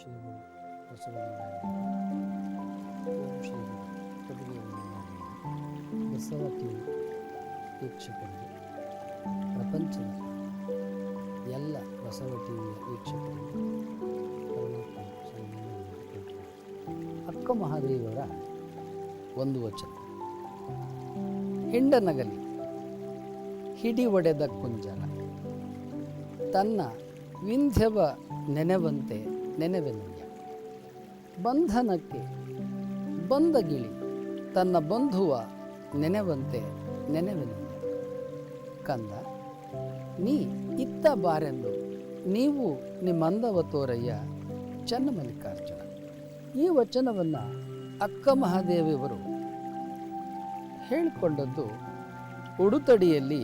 ಶ್ರೀ ಗುರು ಓಂ ಶ್ರೀ ಗುರು ಬಸವ ವೀಕ್ಷಕರಿಗೆ ಪ್ರಪಂಚದ ಎಲ್ಲ ಬಸವ ಟಿವಿಯ ವೀಕ್ಷಕರಿಗೆ. ಅಕ್ಕ ಮಹಾದೇವರ ಒಂದು ವಚನ ಹೆಂಡನಗಲಿ, ಹಿಡಿ ಒಡೆದ ಕುಂಜರ ತನ್ನ ವಿಂಧ್ಯವ ನೆನೆವಂತೆ ನೆನೆವೆನಯ್ಯ ಬಂಧನಕ್ಕೆ ಬಂದ ಗಿಳಿ ತನ್ನ ಬಂಧುವ ನೆನೆವಂತೆ ನೆನೆವೆನಯ್ಯ ಕಂದ, ನೀ ಇತ್ತ ಬಾರೆಂದು ನೀವು ನಿಮ್ಮಂದವ ತೋರಯ್ಯ ಚನ್ನಮಲ್ಲಿಕಾರ್ಜುನ ಈ ವಚನವನ್ನು ಅಕ್ಕ ಮಹಾದೇವಿಯವರು ಹೇಳಿಕೊಂಡದ್ದು ಉಡುತಡಿಯಲ್ಲಿ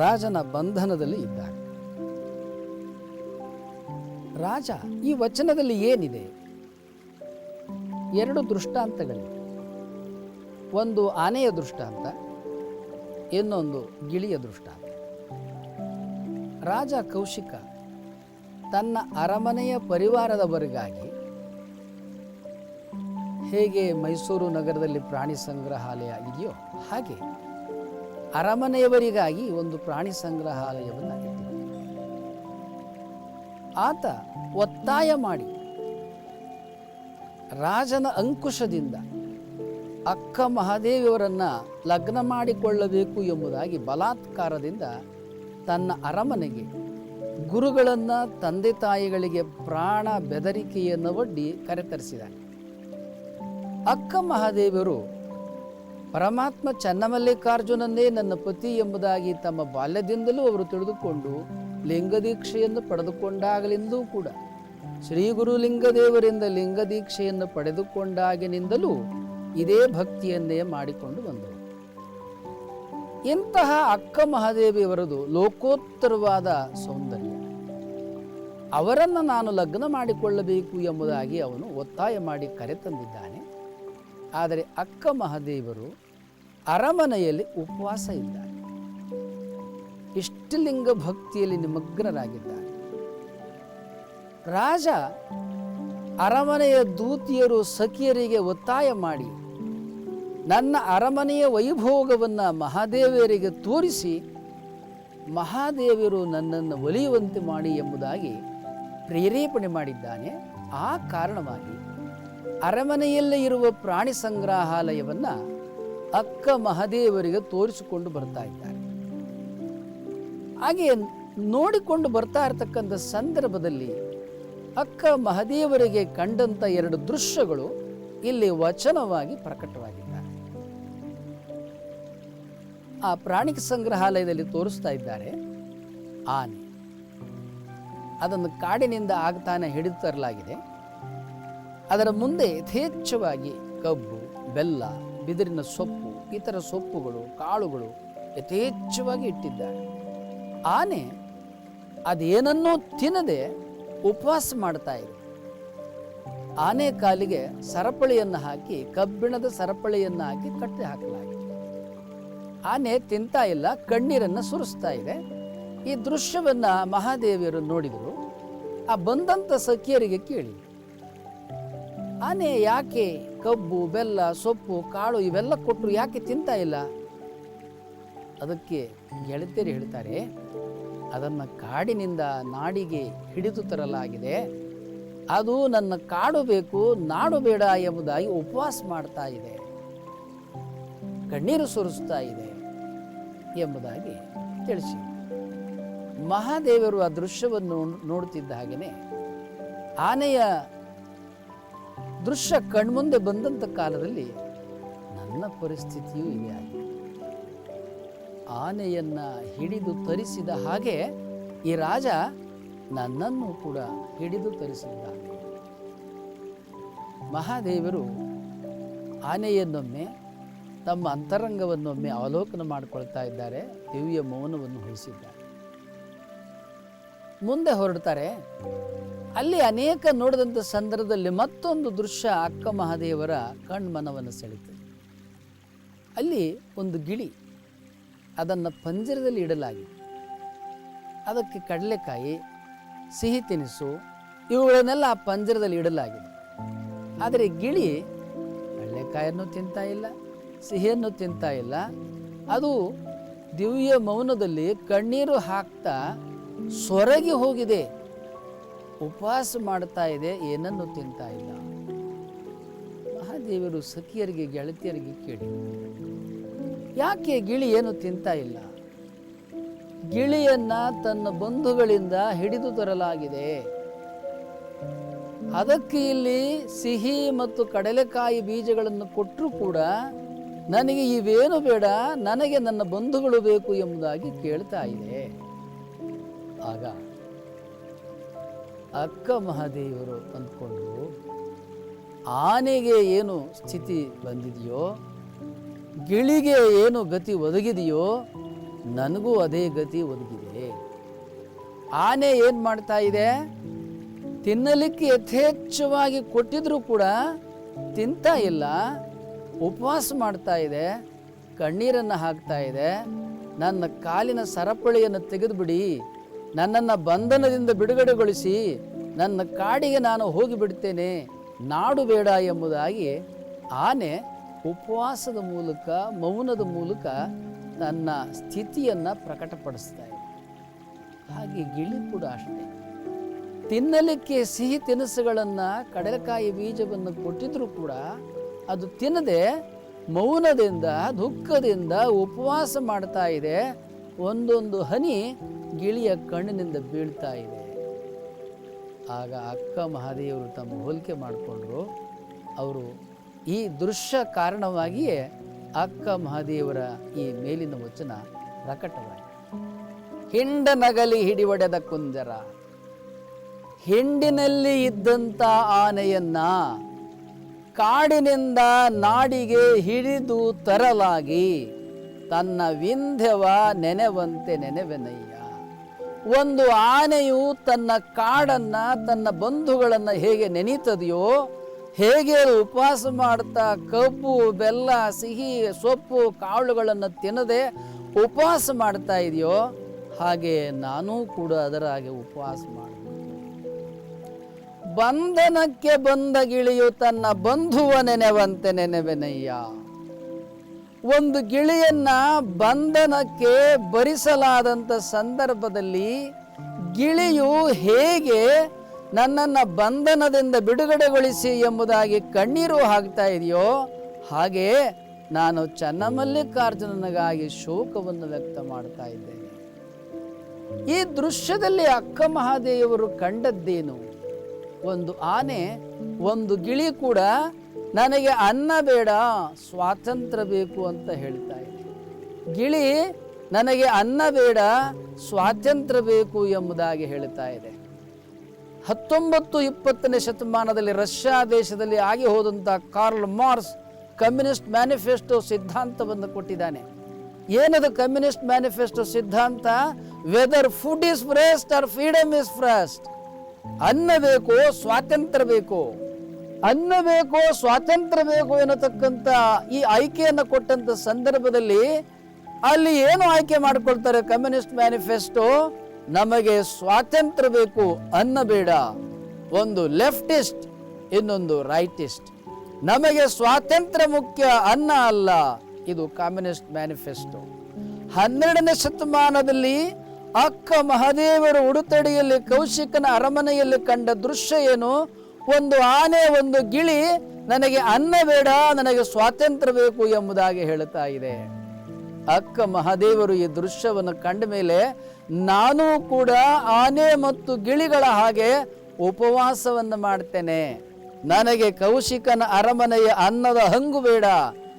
ರಾಜನ ಬಂಧನದಲ್ಲಿ ಇದ್ದಾರೆ. ರಾಜ, ಈ ವಚನದಲ್ಲಿ ಏನಿದೆ? ಎರಡು ದೃಷ್ಟಾಂತಗಳಿವೆ. ಒಂದು ಆನೆಯ ದೃಷ್ಟಾಂತ, ಇನ್ನೊಂದು ಗಿಳಿಯ ದೃಷ್ಟಾಂತ. ರಾಜ ಕೌಶಿಕ ತನ್ನ ಅರಮನೆಯ ಪರಿವಾರದವರಿಗಾಗಿ ಹೇಗೆ ಮೈಸೂರು ನಗರದಲ್ಲಿ ಪ್ರಾಣಿ ಸಂಗ್ರಹಾಲಯ ಇದೆಯೋ ಹಾಗೆ ಅರಮನೆಯವರಿಗಾಗಿ ಒಂದು ಪ್ರಾಣಿ ಸಂಗ್ರಹಾಲಯವನ್ನು ಇಟ್ಟಿದ್ದ ಆತ ಒತ್ತಾಯ ಮಾಡಿ. ರಾಜನ ಅಂಕುಶದಿಂದ ಅಕ್ಕ ಮಹಾದೇವಿಯವರನ್ನ ಲಗ್ನ ಮಾಡಿಕೊಳ್ಳಬೇಕು ಎಂಬುದಾಗಿ ಬಲಾತ್ಕಾರದಿಂದ ತನ್ನ ಅರಮನೆಗೆ ಗುರುಗಳನ್ನು ತಂದೆ ತಾಯಿಗಳಿಗೆ ಪ್ರಾಣ ಬೆದರಿಕೆಯನ್ನು ಒಡ್ಡಿ ಕರೆತರಿಸಿದ್ದಾನೆ ಅಕ್ಕ ಮಹಾದೇವರು ಪರಮಾತ್ಮ ಚನ್ನಮಲ್ಲಿಕಾರ್ಜುನನ್ನೇ ನನ್ನ ಪತಿ ಎಂಬುದಾಗಿ ತಮ್ಮ ಬಾಲ್ಯದಿಂದಲೂ ಅವರು ತಿಳಿದುಕೊಂಡು ಲಿಂಗದೀಕ್ಷೆಯನ್ನು ಪಡೆದುಕೊಂಡಾಗಲಿಂದೂ ಕೂಡ, ಶ್ರೀ ಗುರು ಲಿಂಗದೇವರಿಂದ ಲಿಂಗದೀಕ್ಷೆಯನ್ನು ಪಡೆದುಕೊಂಡಾಗಿನಿಂದಲೂ ಇದೇ ಭಕ್ತಿಯನ್ನೇ ಮಾಡಿಕೊಂಡು ಬಂದರು ಇಂತಹ ಅಕ್ಕ ಮಹಾದೇವಿಯವರದು ಲೋಕೋತ್ತರವಾದ ಸೌಂದರ್ಯ. ಅವರನ್ನು ನಾನು ಲಗ್ನ ಮಾಡಿಕೊಳ್ಳಬೇಕು ಎಂಬುದಾಗಿ ಅವನು ಒತ್ತಾಯ ಮಾಡಿ ಕರೆತಂದಿದ್ದಾನೆ ಆದರೆ ಅಕ್ಕ ಮಹಾದೇವರು ಅರಮನೆಯಲ್ಲಿ ಉಪವಾಸ ಇದ್ದಾರೆ ಇಷ್ಟಲಿಂಗ ಭಕ್ತಿಯಲ್ಲಿ ನಿಮಗ್ನರಾಗಿದ್ದಾರೆ. ರಾಜ ಅರಮನೆಯ ದೂತಿಯರು ಸಖಿಯರಿಗೆ ಒತ್ತಾಯ ಮಾಡಿ ನನ್ನ ಅರಮನೆಯ ವೈಭೋಗವನ್ನು ಮಹಾದೇವಿಯರಿಗೆ ತೋರಿಸಿ ಮಹಾದೇವಿಯರು ನನ್ನನ್ನು ಒಲಿಯುವಂತೆ ಮಾಡಿ ಎಂಬುದಾಗಿ ಪ್ರೇರೇಪಣೆ ಮಾಡಿದ್ದಾನೆ. ಆ ಕಾರಣವಾಗಿ ಅರಮನೆಯಲ್ಲೇ ಇರುವ ಪ್ರಾಣಿ ಸಂಗ್ರಹಾಲಯವನ್ನು ಅಕ್ಕ ಮಹಾದೇವರಿಗೆ ತೋರಿಸಿಕೊಂಡು ಬರ್ತಾ ಇದ್ದಾರೆ. ಹಾಗೆ ನೋಡಿಕೊಂಡು ಬರ್ತಾ ಇರತಕ್ಕಂಥ ಸಂದರ್ಭದಲ್ಲಿ ಅಕ್ಕ ಮಹದೇವರಿಗೆ ಕಂಡಂಥ ಎರಡು ದೃಶ್ಯಗಳು ಇಲ್ಲಿ ವಚನವಾಗಿ ಪ್ರಕಟವಾಗಿದ್ದಾರೆ. ಆ ಪ್ರಾಣಿಕ ಸಂಗ್ರಹಾಲಯದಲ್ಲಿ ತೋರಿಸ್ತಾ ಇದ್ದಾರೆ, ಆನೆ. ಅದನ್ನು ಕಾಡಿನಿಂದ ಆಗ್ತಾನೆ ಹಿಡಿದು ತರಲಾಗಿದೆ. ಅದರ ಮುಂದೆ ಯಥೇಚ್ಛವಾಗಿ ಕಬ್ಬು, ಬೆಲ್ಲ, ಬಿದಿರಿನ ಸೊಪ್ಪು, ಇತರ ಸೊಪ್ಪುಗಳು, ಕಾಳುಗಳು ಯಥೇಚ್ಛವಾಗಿ ಇಟ್ಟಿದ್ದಾರೆ. ಆನೆ ಅದೇನನ್ನೂ ತಿನ್ನದೆ ಉಪವಾಸ ಮಾಡ್ತಾ ಇದೆ ಆನೆ ಕಾಲಿಗೆ ಸರಪಳಿಯನ್ನು ಹಾಕಿ, ಕಬ್ಬಿಣದ ಸರಪಳಿಯನ್ನು ಹಾಕಿ ಕಟ್ಟಿ ಹಾಕಲಾಗಿದೆ ಆನೆ ತಿಂತಾ ಇಲ್ಲ, ಕಣ್ಣೀರನ್ನು ಸುರಿಸ್ತಾ ಇದೆ. ಈ ದೃಶ್ಯವನ್ನು ಮಹಾದೇವಿಯರು ನೋಡಿದರು. ಆ ಬಂದಂಥ ಸಖಿಯರಿಗೆ ಕೇಳಿ. ಆನೆ ಯಾಕೆ ಕಬ್ಬು, ಬೆಲ್ಲ, ಸೊಪ್ಪು, ಕಾಳು ಇವೆಲ್ಲ ಕೊಟ್ಟರು, ಯಾಕೆ ತಿಂತಾ ಇಲ್ಲ? ಅದಕ್ಕೆ ಗೆಳತಿಯರು ಹೇಳ್ತಾರೆ, ಅದನ್ನು ಕಾಡಿನಿಂದ ನಾಡಿಗೆ ಹಿಡಿದು ತರಲಾಗಿದೆ. ಅದು ನನ್ನ ಕಾಡು ಬೇಕು, ನಾಡು ಬೇಡ ಎಂಬುದಾಗಿ ಉಪವಾಸ ಮಾಡ್ತಾ ಇದೆ. ಕಣ್ಣೀರು ಸುರಿಸ್ತಾ ಇದೆ ಎಂಬುದಾಗಿ ತಿಳಿಸಿ. ಮಹಾದೇವರು ಆ ದೃಶ್ಯವನ್ನು ನೋಡುತ್ತಿದ್ದ ಹಾಗೆಯೇ ಆನೆಯ ದೃಶ್ಯ ಕಣ್ಮುಂದೆ ಬಂದಂಥ ಕಾಲದಲ್ಲಿ ನನ್ನ ಪರಿಸ್ಥಿತಿಯೂ ಇದೆ ಆಗಿದೆ ಆನೆಯನ್ನ ಹಿಡಿದು ತರಿಸಿದ ಹಾಗೆ ಈ ರಾಜ ನನ್ನನ್ನು ಕೂಡ ಹಿಡಿದು ತರಿಸಿದ್ದಾನೆ. ಮಹಾದೇವರು ಆನೆಯನ್ನೊಮ್ಮೆ ತಮ್ಮ ಅಂತರಂಗವನ್ನೊಮ್ಮೆ ಅವಲೋಕನ ಮಾಡಿಕೊಳ್ತಾ ಇದ್ದಾರೆ, ದಿವ್ಯ ಮೌನವನ್ನು ಉಳಿಸಿದ್ದಾರೆ. ಮುಂದೆ ಹೊರಡ್ತಾರೆ, ಅಲ್ಲಿ ಅನೇಕ ನೋಡಿದಂಥ ಸಂದರ್ಭದಲ್ಲಿ ಮತ್ತೊಂದು ದೃಶ್ಯ ಅಕ್ಕ ಮಹಾದೇವರ ಕಣ್ಮನವನ್ನು ಸೆಳೀತದೆ ಅಲ್ಲಿ ಒಂದು ಗಿಳಿ. ಅದನ್ನು ಪಂಜರದಲ್ಲಿ ಇಡಲಾಗಿದೆ ಅದಕ್ಕೆ ಕಡಲೆಕಾಯಿ, ಸಿಹಿ ತಿನಿಸು, ಇವುಗಳನ್ನೆಲ್ಲ ಆ ಪಂಜರದಲ್ಲಿ ಇಡಲಾಗಿದೆ. ಆದರೆ ಗಿಳಿ ಕಡಲೆಕಾಯನ್ನು ತಿಂತಾ ಇಲ್ಲ, ಸಿಹಿಯನ್ನು ತಿಂತಾ ಇಲ್ಲ. ಅದು ದಿವ್ಯ ಮೌನದಲ್ಲಿ ಕಣ್ಣೀರು ಹಾಕ್ತಾ ಸೊರಗಿ ಹೋಗಿದೆ. ಉಪವಾಸ ಮಾಡ್ತಾ ಇದೆ, ಏನನ್ನು ತಿಂತಾ ಇಲ್ಲ. ಮಹಾದೇವರು ಸಖಿಯರಿಗೆ, ಗೆಳತಿಯರಿಗೆ ಕೇಳಿ. ಯಾಕೆ ಗಿಳಿ ಏನು ತಿಂತಾ ಇಲ್ಲ? ಗಿಳಿಯನ್ನ ತನ್ನ ಬಂಧುಗಳಿಂದ ಹಿಡಿದು ತರಲಾಗಿದೆ. ಅದಕ್ಕೆ ಇಲ್ಲಿ ಸಿಹಿ ಮತ್ತು ಕಡಲೆಕಾಯಿ ಬೀಜಗಳನ್ನು ಕೊಟ್ಟರೂ ಕೂಡ ನನಗೆ ಇವೇನು ಬೇಡ, ನನಗೆ ನನ್ನ ಬಂಧುಗಳು ಬೇಕು ಎಂಬುದಾಗಿ ಕೇಳ್ತಾ ಇದೆ. ಆಗ ಅಕ್ಕ ಮಹಾದೇವರು ಅಂದ್ಕೊಂಡು ಆನೆಗೆ ಏನು ಸ್ಥಿತಿ ಬಂದಿದೆಯೋ ಗಿಳಿಗೆ ಏನು ಗತಿ ಒದಗಿದೆಯೋ ನನಗೂ ಅದೇ ಗತಿ ಒದಗಿದೆ. ಆನೆ ಏನು ಮಾಡ್ತಾ ಇದೆ? ತಿನ್ನಲಿಕ್ಕೆ ಯಥೇಚ್ಛವಾಗಿ ಕೊಟ್ಟಿದ್ರೂ ಕೂಡ ತಿಂತಾ ಇಲ್ಲ, ಉಪವಾಸ ಮಾಡ್ತಾ ಇದೆ, ಕಣ್ಣೀರನ್ನು ಹಾಕ್ತಾ ಇದೆ. ನನ್ನ ಕಾಲಿನ ಸರಪಳಿಯನ್ನು ತೆಗೆದುಬಿಡಿ, ನನ್ನನ್ನು ಬಂಧನದಿಂದ ಬಿಡುಗಡೆಗೊಳಿಸಿ, ನನ್ನ ಕಾಡಿಗೆ ನಾನು ಹೋಗಿಬಿಡ್ತೇನೆ, ನಾಡು ಬೇಡ ಎಂಬುದಾಗಿ ಆನೆ ಉಪವಾಸದ ಮೂಲಕ, ಮೌನದ ಮೂಲಕ ತನ್ನ ಸ್ಥಿತಿಯನ್ನು ಪ್ರಕಟಪಡಿಸ್ತಾ ಇದೆ ಹಾಗೆ ಗಿಳಿ ಕೂಡ ಅಷ್ಟೇ. ತಿನ್ನಲಿಕ್ಕೆ ಸಿಹಿ ತಿನಿಸುಗಳನ್ನು ಕಡಲೆಕಾಯಿ ಬೀಜವನ್ನು ಕೊಟ್ಟಿದ್ರೂ ಕೂಡ ಅದು ತಿನ್ನದೆ ಮೌನದಿಂದ, ದುಃಖದಿಂದ ಉಪವಾಸ ಮಾಡ್ತಾ ಇದೆ. ಒಂದೊಂದು ಹನಿ ಗಿಳಿಯ ಕಣ್ಣಿನಿಂದ ಬೀಳ್ತಾ ಇದೆ. ಆಗ ಅಕ್ಕ ಮಹಾದೇವರು ತಮ್ಮ ಹೋಲಿಕೆ ಮಾಡಿಕೊಂಡ್ರು, ಅವರು ಈ ದೃಶ್ಯ ಕಾರಣವಾಗಿಯೇ ಅಕ್ಕ ಮಹಾದೇವರ ಈ ಮೇಲಿನ ವಚನ ಪ್ರಕಟವಾಗಿದೆ. ಹಿಂಡ ನಗಲಿ ಹಿಡಿವಡೆದ ಕುಂಜರ, ಹಿಂಡಿನಲ್ಲಿ ಇದ್ದಂಥ ಆನೆಯನ್ನ ಕಾಡಿನಿಂದ ನಾಡಿಗೆ ಹಿಡಿದು ತರಲಾಗಿ, ತನ್ನ ವಿಂಧ್ಯವ ನೆನೆವಂತೆ ನೆನೆವೆನಯ್ಯ. ಒಂದು ಆನೆಯು ತನ್ನ ಕಾಡನ್ನ, ತನ್ನ ಬಂಧುಗಳನ್ನು ಹೇಗೆ ನೆನೀತದೆಯೋ ಹೇಗೆ ಉಪವಾಸ ಮಾಡ್ತಾ ಕಬ್ಬು, ಬೆಲ್ಲ, ಸಿಹಿ, ಸೊಪ್ಪು, ಕಾಳುಗಳನ್ನು ತಿನ್ನದೆ ಉಪವಾಸ ಮಾಡ್ತಾ ಇದೆಯೋ ಹಾಗೆ ನಾನೂ ಕೂಡ ಅದರ ಹಾಗೆ ಉಪವಾಸ ಮಾಡಬೇಕು ಬಂಧನಕ್ಕೆ ಬಂದ ಗಿಳಿಯು ತನ್ನ ಬಂಧುವ ನೆನೆವಂತೆ ನೆನೆವೆನಯ್ಯ. ಒಂದು ಗಿಳಿಯನ್ನ ಬಂಧನಕ್ಕೆ ಭರಿಸಲಾದಂಥ ಸಂದರ್ಭದಲ್ಲಿ ಗಿಳಿಯು ಹೇಗೆ ನನ್ನನ್ನು ಬಂಧನದಿಂದ ಬಿಡುಗಡೆಗೊಳಿಸಿ ಎಂಬುದಾಗಿ ಕಣ್ಣೀರು ಹಾಕ್ತಾ ಇದೆಯೋ, ಹಾಗೆ ನಾನು ಚನ್ನಮಲ್ಲಿಕಾರ್ಜುನನಿಗಾಗಿ ಶೋಕವನ್ನು ವ್ಯಕ್ತ ಮಾಡ್ತಾ ಇದ್ದೇನೆ. ಈ ದೃಶ್ಯದಲ್ಲಿ ಅಕ್ಕ ಮಹಾದೇವರು ಕಂಡದ್ದೇನು? ಒಂದು ಆನೆ, ಒಂದು ಗಿಳಿ ಕೂಡ ನನಗೆ ಅನ್ನ ಬೇಡ, ಸ್ವಾತಂತ್ರ್ಯ ಬೇಕು ಅಂತ ಹೇಳ್ತಾ ಇದೆ. ಗಿಳಿ ನನಗೆ ಅನ್ನ ಬೇಡ, ಸ್ವಾತಂತ್ರ್ಯ ಬೇಕು ಎಂಬುದಾಗಿ ಹೇಳ್ತಾ ಇದೆ. ಹತ್ತೊಂಬತ್ತು ಇಪ್ಪತ್ತನೇ ಶತಮಾನದಲ್ಲಿ ರಷ್ಯಾ ದೇಶದಲ್ಲಿ ಆಗಿ ಹೋದಂಥ ಕಾರ್ಲ್ ಮಾರ್ಸ್ ಕಮ್ಯುನಿಸ್ಟ್ ಮ್ಯಾನಿಫೆಸ್ಟೋ ಸಿದ್ಧಾಂತವನ್ನು ಕೊಟ್ಟಿದ್ದಾನೆ. ಏನದು ಕಮ್ಯುನಿಸ್ಟ್ ಮ್ಯಾನಿಫೆಸ್ಟೋ ಸಿದ್ಧಾಂತ? Whether food is first or freedom is first ಅನ್ನ ಬೇಕೋ ಸ್ವಾತಂತ್ರ್ಯ ಬೇಕು? ಅನ್ನ ಬೇಕೋ ಸ್ವಾತಂತ್ರ್ಯ ಬೇಕು ಎನ್ನತಕ್ಕಂಥ ಈ ಆಯ್ಕೆಯನ್ನು ಕೊಟ್ಟಂಥ ಸಂದರ್ಭದಲ್ಲಿ ಅಲ್ಲಿ ಏನು ಆಯ್ಕೆ ಮಾಡಿಕೊಳ್ತಾರೆ ಕಮ್ಯುನಿಸ್ಟ್ ಮ್ಯಾನಿಫೆಸ್ಟೋ? ನಮಗೆ ಸ್ವಾತಂತ್ರ್ಯ ಬೇಕು ಅನ್ನ ಬೇಡ ಒಂದು ಲೆಫ್ಟಿಸ್ಟ್, ಇನ್ನೊಂದು ರೈಟಿಸ್ಟ್. ನಮಗೆ ಸ್ವಾತಂತ್ರ್ಯ ಮುಖ್ಯ ಅನ್ನ ಅಲ್ಲ, ಇದು ಕಮ್ಯುನಿಸ್ಟ್ ಮ್ಯಾನಿಫೆಸ್ಟೋ. ಹನ್ನೆರಡನೇ ಶತಮಾನದಲ್ಲಿ ಅಕ್ಕ ಮಹಾದೇವರ ಉಡುತಡಿಯಲ್ಲಿ, ಕೌಶಿಕನ ಅರಮನೆಯಲ್ಲಿ ಕಂಡ ದೃಶ್ಯ ಏನು? ಒಂದು ಆನೆ, ಒಂದು ಗಿಳಿ, ನನಗೆ ಅನ್ನ ಬೇಡ, ನನಗೆ ಸ್ವಾತಂತ್ರ್ಯ ಬೇಕು ಎಂಬುದಾಗಿ ಹೇಳುತ್ತಾ ಇದೆ. ಅಕ್ಕ ಮಹಾದೇವರು ಈ ದೃಶ್ಯವನ್ನು ಕಂಡ ಮೇಲೆ ನಾನು ಕೂಡ ಆನೆ ಮತ್ತು ಗಿಳಿಗಳ ಹಾಗೆ ಉಪವಾಸವನ್ನು ಮಾಡ್ತೇನೆ. ನನಗೆ ಕೌಶಿಕನ ಅರಮನೆಯ ಅನ್ನದ ಹಂಗು ಬೇಡ.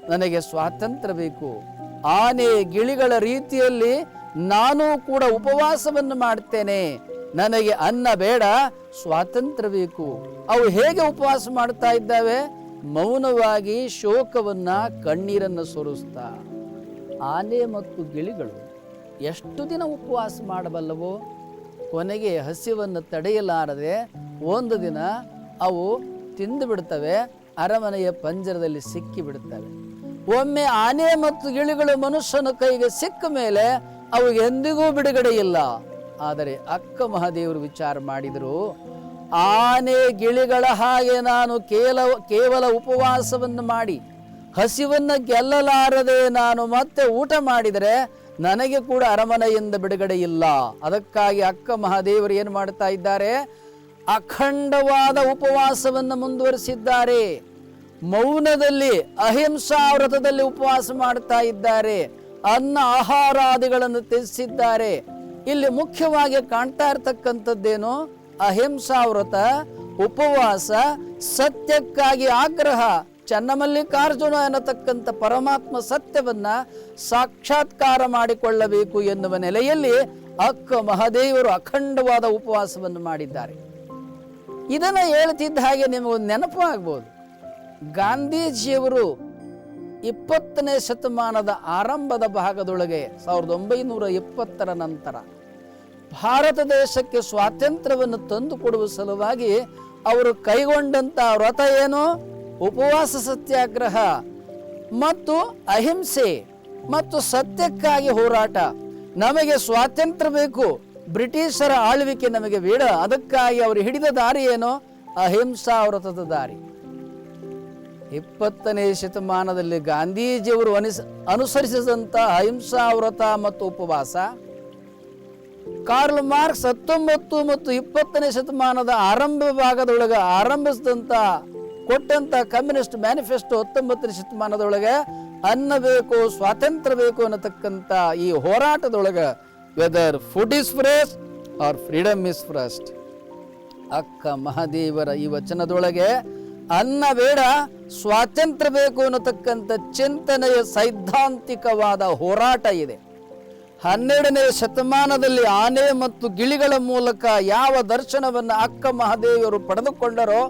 ನನಗೆ ಸ್ವಾತಂತ್ರ್ಯ ಬೇಕು. ಆನೆ, ಗಿಳಿಗಳ ರೀತಿಯಲ್ಲಿ ನಾನು ಕೂಡ ಉಪವಾಸವನ್ನು ಮಾಡ್ತೇನೆ. ನನಗೆ ಅನ್ನ ಬೇಡ, ಸ್ವಾತಂತ್ರ್ಯ ಬೇಕು. ಅವು ಹೇಗೆ ಉಪವಾಸ ಮಾಡ್ತಾ ಇದ್ದಾವೆ? ಮೌನವಾಗಿ ಶೋಕವನ್ನ ಕಣ್ಣೀರನ್ನು ಸುರಿಸ್ತಾ. ಆನೆ ಮತ್ತು ಗಿಳಿಗಳು ಎಷ್ಟು ದಿನ ಉಪವಾಸ ಮಾಡಬಲ್ಲವು? ಕೊನೆಗೆ ಹಸಿವನ್ನು ತಡೆಯಲಾರದೆ ಒಂದು ದಿನ ಅವು ತಿಂದು ಬಿಡ್ತವೆ ಅರಮನೆಯ ಪಂಜರದಲ್ಲಿ ಸಿಕ್ಕಿ ಬಿಡುತ್ತವೆ. ಒಮ್ಮೆ ಆನೆ ಮತ್ತು ಗಿಳಿಗಳು ಮನುಷ್ಯನ ಕೈಗೆ ಸಿಕ್ಕ ಮೇಲೆ ಅವು ಎಂದಿಗೂ ಬಿಡುಗಡೆ ಇಲ್ಲ ಆದರೆ ಅಕ್ಕ ಮಹಾದೇವರು ವಿಚಾರ ಮಾಡಿದರು, ಆನೆ ಗಿಳಿಗಳ ಹಾಗೆ ನಾನು ಕೇಲ, ಕೇವಲ ಉಪವಾಸವನ್ನು ಮಾಡಿ, ಹಸಿವನ್ನು ಗೆಲ್ಲಲಾರದೆ ನಾನು ಮತ್ತೆ ಊಟ ಮಾಡಿದರೆ ನನಗೆ ಕೂಡ ಅರಮನೆಯಿಂದ ಬಿಡುಗಡೆ ಇಲ್ಲ. ಅದಕ್ಕಾಗಿ ಅಕ್ಕ ಮಹಾದೇವರು ಏನು ಮಾಡ್ತಾ ಇದ್ದಾರೆ? ಅಖಂಡವಾದ ಉಪವಾಸವನ್ನು ಮುಂದುವರಿಸಿದ್ದಾರೆ. ಮೌನದಲ್ಲಿ, ಅಹಿಂಸಾ ವ್ರತದಲ್ಲಿ ಉಪವಾಸ ಮಾಡ್ತಾ ಇದ್ದಾರೆ. ಅನ್ನ ಆಹಾರಾದಿಗಳನ್ನು ತ್ಯಜಿಸಿದ್ದಾರೆ. ಇಲ್ಲಿ ಮುಖ್ಯವಾಗಿ ಕಾಣ್ತಾ ಇರ್ತಕ್ಕಂಥದ್ದೇನು? ಅಹಿಂಸಾ ವ್ರತ, ಉಪವಾಸ, ಸತ್ಯಕ್ಕಾಗಿ ಆಗ್ರಹ ಚನ್ನಮಲ್ಲಿಕಾರ್ಜುನ ಎನ್ನತಕ್ಕಂಥ ಪರಮಾತ್ಮ ಸತ್ಯವನ್ನ ಸಾಕ್ಷಾತ್ಕಾರ ಮಾಡಿಕೊಳ್ಳಬೇಕು ಎನ್ನುವ ನೆಲೆಯಲ್ಲಿ ಅಕ್ಕ ಮಹಾದೇವರು ಅಖಂಡವಾದ ಉಪವಾಸವನ್ನು ಮಾಡಿದ್ದಾರೆ. ಇದನ್ನು ಹೇಳ್ತಿದ್ದ ಹಾಗೆ ನಿಮಗೊಂದು ನೆನಪು ಆಗ್ಬೋದು. ಗಾಂಧೀಜಿಯವರು ಇಪ್ಪತ್ತನೇ ಶತಮಾನದ ಆರಂಭದ ಭಾಗದೊಳಗೆ ಸಾವಿರದ ಒಂಬೈನೂರ ಇಪ್ಪತ್ತರ ನಂತರ ಭಾರತ ದೇಶಕ್ಕೆ ಸ್ವಾತಂತ್ರ್ಯವನ್ನು ತಂದುಕೊಡುವ ಸಲುವಾಗಿ ಅವರು ಕೈಗೊಂಡಂತ ವ್ರತ ಏನು? ಉಪವಾಸ, ಸತ್ಯಾಗ್ರಹ ಮತ್ತು ಅಹಿಂಸೆ ಮತ್ತು ಸತ್ಯಕ್ಕಾಗಿ ಹೋರಾಟ. ನಮಗೆ ಸ್ವಾತಂತ್ರ್ಯ ಬೇಕು. ಬ್ರಿಟಿಷರ ಆಳ್ವಿಕೆ ನಮಗೆ ಬೇಡ. ಅದಕ್ಕಾಗಿ ಅವರು ಹಿಡಿದ ದಾರಿ ಏನು? ಅಹಿಂಸಾ ವ್ರತದ ದಾರಿ. ಇಪ್ಪತ್ತನೇ ಶತಮಾನದಲ್ಲಿ ಗಾಂಧೀಜಿಯವರು ಅನಿಸ ಅನುಸರಿಸಿದಂಥ ಅಹಿಂಸಾ ವ್ರತ ಮತ್ತು ಉಪವಾಸ, ಕಾರ್ಲ್ ಮಾರ್ಕ್ಸ್ ಹತ್ತೊಂಬತ್ತು ಮತ್ತು ಇಪ್ಪತ್ತನೇ ಶತಮಾನದ ಆರಂಭ ಭಾಗದೊಳಗೆ ಆರಂಭಿಸಿದಂಥ ಕೊಟ್ಟಂತ ಕಮ್ಯುನಿಸ್ಟ್ ಮ್ಯಾನಿಫೆಸ್ಟೋ ಹತ್ತೊಂಬತ್ತನೇ ಶತಮಾನದೊಳಗೆ ಅನ್ನ ಬೇಕು, ಸ್ವಾತಂತ್ರ್ಯ ಬೇಕು ಅನ್ನತಕ್ಕಂಥ ಈ ಹೋರಾಟದೊಳಗೆ whether food is first or freedom is first ಅಕ್ಕ ಮಹಾದೇವರ ಈ ವಚನದೊಳಗೆ ಅನ್ನ ಬೇಡ, ಸ್ವಾತಂತ್ರ್ಯ ಬೇಕು ಅನ್ನತಕ್ಕಂಥ ಚಿಂತನೆಯ ಸೈದ್ಧಾಂತಿಕವಾದ ಹೋರಾಟ ಇದೆ. ಹನ್ನೆರಡನೇ ಶತಮಾನದಲ್ಲಿ ಆನೆ ಮತ್ತು ಗಿಳಿಗಳ ಮೂಲಕ ಯಾವ ದರ್ಶನವನ್ನು ಅಕ್ಕ ಮಹಾದೇವಿಯವರು ಪಡೆದುಕೊಂಡರೋ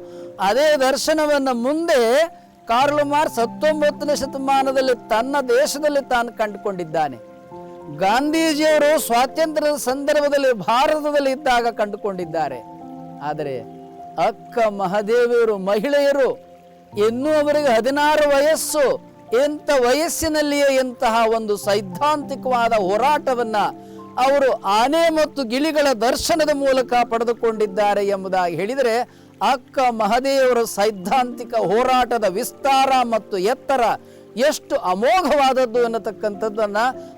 ಅದೇ ದರ್ಶನವನ್ನು ಮುಂದೆ ಕಾರ್ಲ್ ಮಾರ್ಕ್ಸ್ ಹತ್ತೊಂಬತ್ತನೇ ಶತಮಾನದಲ್ಲಿ ತನ್ನ ದೇಶದಲ್ಲಿ ತಾನು ಕಂಡುಕೊಂಡಿದ್ದಾನೆ. ಗಾಂಧೀಜಿಯವರು ಸ್ವಾತಂತ್ರ್ಯದ ಸಂದರ್ಭದಲ್ಲಿ ಭಾರತದಲ್ಲಿ ಇದ್ದಾಗ ಕಂಡುಕೊಂಡಿದ್ದಾರೆ. ಆದರೆ ಅಕ್ಕ ಮಹಾದೇವಿಯರು ಮಹಿಳೆಯರು ಇನ್ನೂ ಅವರಿಗೆ ಹದಿನಾರು ವಯಸ್ಸು, ಎಂಥ ವಯಸ್ಸಿನಲ್ಲಿಯೇ ಎಂತಹ ಒಂದು ಸೈದ್ಧಾಂತಿಕವಾದ ಹೋರಾಟವನ್ನು ಅವರು ಆನೆ ಮತ್ತು ಗಿಳಿಗಳ ದರ್ಶನದ ಮೂಲಕ ಪಡೆದುಕೊಂಡಿದ್ದಾರೆ ಎಂಬುದಾಗಿ ಹೇಳಿದರೆ ಅಕ್ಕ ಮಹದೇವರ ಸೈದ್ಧಾಂತಿಕ ಹೋರಾಟದ ವಿಸ್ತಾರ ಮತ್ತು ಎತ್ತರ ಎಷ್ಟು ಅಮೋಘವಾದದ್ದು ಎನ್ನತಕ್ಕಂಥದ್ದನ್ನ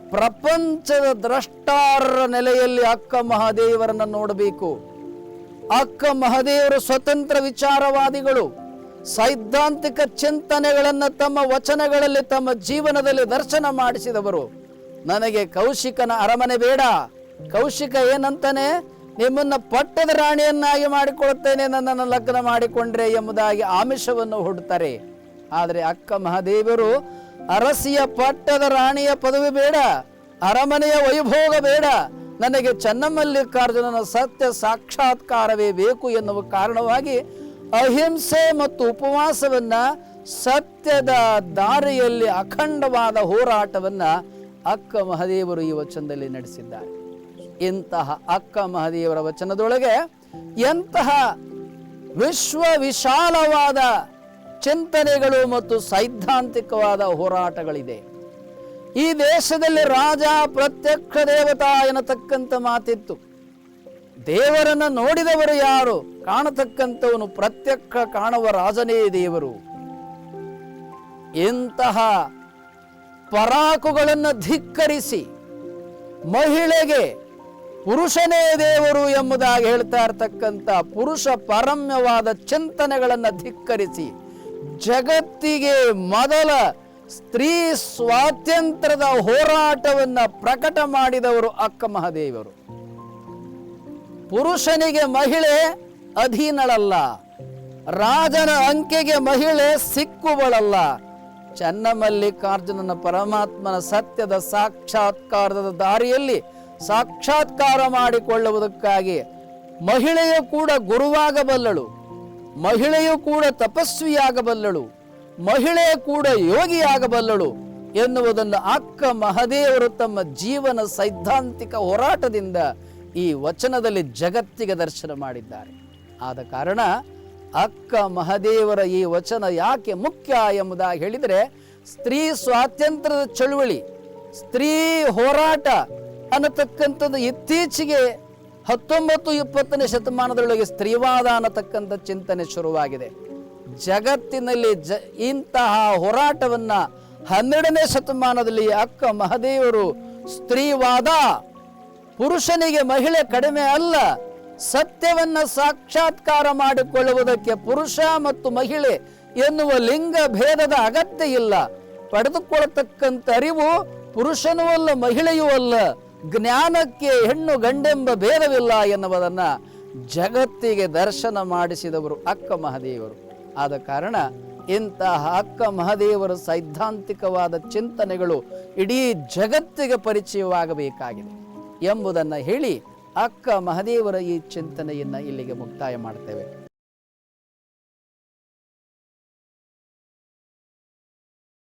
ಪ್ರಪಂಚದ ದ್ರಷ್ಟಾರರ ನೆಲೆಯಲ್ಲಿ ಅಕ್ಕ ಮಹಾದೇವರನ್ನ ನೋಡಬೇಕು. ಅಕ್ಕ ಮಹದೇವರು ಸ್ವತಂತ್ರ ವಿಚಾರವಾದಿಗಳು. ಸೈದ್ಧಾಂತಿಕ ಚಿಂತನೆಗಳನ್ನು ತಮ್ಮ ವಚನಗಳಲ್ಲಿ, ತಮ್ಮ ಜೀವನದಲ್ಲಿ ದರ್ಶನ ಮಾಡಿಸಿದವರು. ನನಗೆ ಕೌಶಿಕನ ಅರಮನೆ ಬೇಡ. ಕೌಶಿಕ ಏನಂತಾನೆ? ನಿಮ್ಮನ್ನ ಪಟ್ಟದ ರಾಣಿಯನ್ನಾಗಿ ಮಾಡಿಕೊಳ್ಳುತ್ತೇನೆ, ನನ್ನನ್ನು ಲಗ್ನ ಮಾಡಿಕೊಂಡ್ರೆ ಎಂಬುದಾಗಿ ಆಮಿಷವನ್ನು ಹುಡ್ತಾರೆ ಆದರೆ ಅಕ್ಕ ಮಹಾದೇವರು, ಅರಸಿಯ ಪಟ್ಟದ ರಾಣಿಯ ಪದವಿ ಬೇಡ, ಅರಮನೆಯ ವೈಭೋಗ ಬೇಡ, ನನಗೆ ಚನ್ನಮಲ್ಲಿಕಾರ್ಜುನನ ಸತ್ಯ ಸಾಕ್ಷಾತ್ಕಾರವೇ ಬೇಕು ಎನ್ನುವ ಕಾರಣವಾಗಿ ಅಹಿಂಸೆ ಮತ್ತು ಉಪವಾಸವನ್ನ ಸತ್ಯದ ದಾರಿಯಲ್ಲಿ ಅಖಂಡವಾದ ಹೋರಾಟವನ್ನ ಅಕ್ಕ ಮಹದೇವರು ಈ ವಚನದಲ್ಲಿ ನಡೆಸಿದ್ದಾರೆ. ಇಂತಹ ಅಕ್ಕ ಮಹದಿಯವರ ವಚನದೊಳಗೆ ಎಂತಹ ವಿಶ್ವ ವಿಶಾಲವಾದ ಚಿಂತನೆಗಳು ಮತ್ತು ಸೈದ್ಧಾಂತಿಕವಾದ ಹೋರಾಟಗಳಿದೆ. ಈ ದೇಶದಲ್ಲಿ ರಾಜ ಪ್ರತ್ಯಕ್ಷ ದೇವತಾ ಎನ್ನತಕ್ಕಂಥ ಮಾತಿತ್ತು. ದೇವರನ್ನ ನೋಡಿದವರು ಯಾರು? ಕಾಣತಕ್ಕಂಥವನು ಪ್ರತ್ಯಕ್ಷ ಕಾಣುವ ರಾಜನೇ ದೇವರು. ಇಂತಹ ಪರಾಕುಗಳನ್ನು ಧಿಕ್ಕರಿಸಿ ಮಹಿಳೆಗೆ ಪುರುಷನೇ ದೇವರು ಎಂಬುದಾಗಿ ಹೇಳ್ತಾ ಇರ್ತಕ್ಕಂಥ ಪುರುಷ ಪರಮ್ಯವಾದ ಚಿಂತನೆಗಳನ್ನು ಧಿಕ್ಕರಿಸಿ ಜಗತ್ತಿಗೆ ಮೊದಲ ಸ್ತ್ರೀ ಸ್ವಾತಂತ್ರ್ಯದ ಹೋರಾಟವನ್ನ ಪ್ರಕಟ ಮಾಡಿದವರು ಅಕ್ಕ ಮಹಾದೇವರು. ಪುರುಷನಿಗೆ ಮಹಿಳೆ ಅಧೀನಳಲ್ಲ, ರಾಜನ ಅಂಕೆಗೆ ಮಹಿಳೆ ಸಿಕ್ಕುವಳಲ್ಲ. ಚನ್ನಮಲ್ಲಿಕಾರ್ಜುನನ ಪರಮಾತ್ಮನ ಸತ್ಯದ ಸಾಕ್ಷಾತ್ಕಾರದ ದಾರಿಯಲ್ಲಿ ಸಾಕ್ಷಾತ್ಕಾರ ಮಾಡಿಕೊಳ್ಳುವುದಕ್ಕಾಗಿ ಮಹಿಳೆಯು ಕೂಡ ಗುರುವಾಗಬಲ್ಲಳು, ಮಹಿಳೆಯು ಕೂಡ ತಪಸ್ವಿಯಾಗಬಲ್ಲಳು ಮಹಿಳೆ ಕೂಡ ಯೋಗಿಯಾಗಬಲ್ಲಳು ಎನ್ನುವುದನ್ನು ಅಕ್ಕ ಮಹದೇವರು ತಮ್ಮ ಜೀವನ ಸೈದ್ಧಾಂತಿಕ ಹೋರಾಟದಿಂದ ಈ ವಚನದಲ್ಲಿ ಜಗತ್ತಿಗೆ ದರ್ಶನ ಮಾಡಿದ್ದಾರೆ. ಆದ ಕಾರಣ ಅಕ್ಕ ಮಹದೇವರ ಈ ವಚನ ಯಾಕೆ ಮುಖ್ಯ ಎಂಬುದಾಗಿ ಹೇಳಿದರೆ, ಸ್ತ್ರೀ ಸ್ವಾತಂತ್ರ್ಯದ ಚಳುವಳಿ, ಸ್ತ್ರೀ ಹೋರಾಟ ಅನ್ನತಕ್ಕಂಥದ್ದು ಇತ್ತೀಚೆಗೆ ಹತ್ತೊಂಬತ್ತು ಇಪ್ಪತ್ತನೇ ಶತಮಾನದೊಳಗೆ ಸ್ತ್ರೀವಾದ ಅನ್ನತಕ್ಕಂಥ ಚಿಂತನೆ ಶುರುವಾಗಿದೆ. ಜಗತ್ತಿನಲ್ಲಿ ಜ ಇಂತಹ ಹೋರಾಟವನ್ನು ಹನ್ನೆರಡನೇ ಶತಮಾನದಲ್ಲಿ ಅಕ್ಕ ಮಹದೇವರು ಸ್ತ್ರೀವಾದ ಪುರುಷನಿಗೆ ಮಹಿಳೆ ಕಡಿಮೆ ಅಲ್ಲ, ಸತ್ಯವನ್ನ ಸಾಕ್ಷಾತ್ಕಾರ ಮಾಡಿಕೊಳ್ಳುವುದಕ್ಕೆ ಪುರುಷ ಮತ್ತು ಮಹಿಳೆ ಎನ್ನುವ ಲಿಂಗ ಭೇದದ ಅಗತ್ಯ ಇಲ್ಲ. ಪಡೆದುಕೊಳ್ಳತಕ್ಕಂಥ ಅರಿವು ಪುರುಷನೂ ಅಲ್ಲ, ಮಹಿಳೆಯೂ ಅಲ್ಲ. ಜ್ಞಾನಕ್ಕೆ ಹೆಣ್ಣು ಗಂಡೆಂಬ ಭೇದವಿಲ್ಲ ಎನ್ನುವುದನ್ನು ಜಗತ್ತಿಗೆ ದರ್ಶನ ಮಾಡಿಸಿದವರು ಅಕ್ಕ ಮಹದೇವರು. ಆದ ಕಾರಣ ಇಂತಹ ಅಕ್ಕ ಮಹದೇವರ ಸೈದ್ಧಾಂತಿಕವಾದ ಚಿಂತನೆಗಳು ಇಡೀ ಜಗತ್ತಿಗೆ ಪರಿಚಯವಾಗಬೇಕಾಗಿದೆ ಎಂಬುದನ್ನು ಹೇಳಿ ಅಕ್ಕ ಮಹದೇವರ ಈ ಚಿಂತನೆಯನ್ನು ಇಲ್ಲಿಗೆ ಮುಕ್ತಾಯ ಮಾಡ್ತೇವೆ.